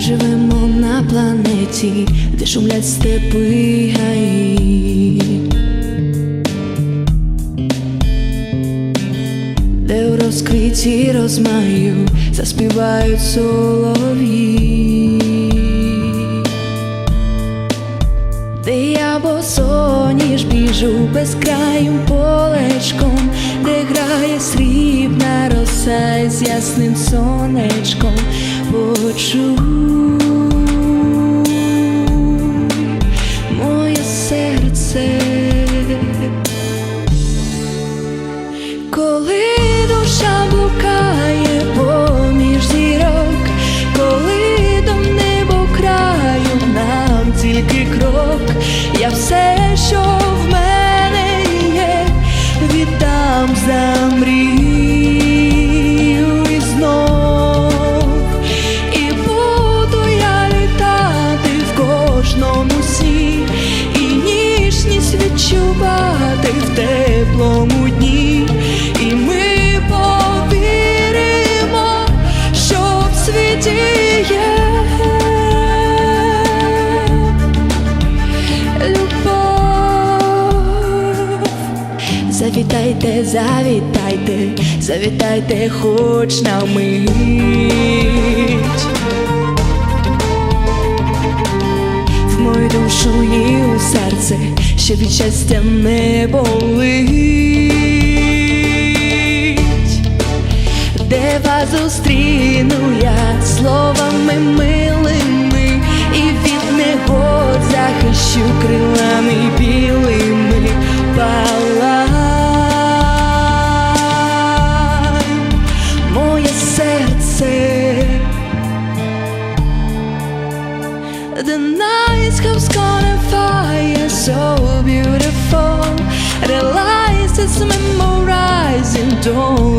живемо на планеті, де шумлять степи гаї. Де у розквіті розмаю заспівають солов'ї. Де я босоніж біжу безкраїм полечком, де грає срібна роса з ясним сонечком, почуй відчувати в теплому дні, і ми повіримо, що в світі є любов. Завітайте, завітайте, завітайте, хоч на мить. в мою душу і у серце, що від щастя не болить, де вас зустріну я словами милими, the night comes calling fire so beautiful. The lights is memorizing dawn.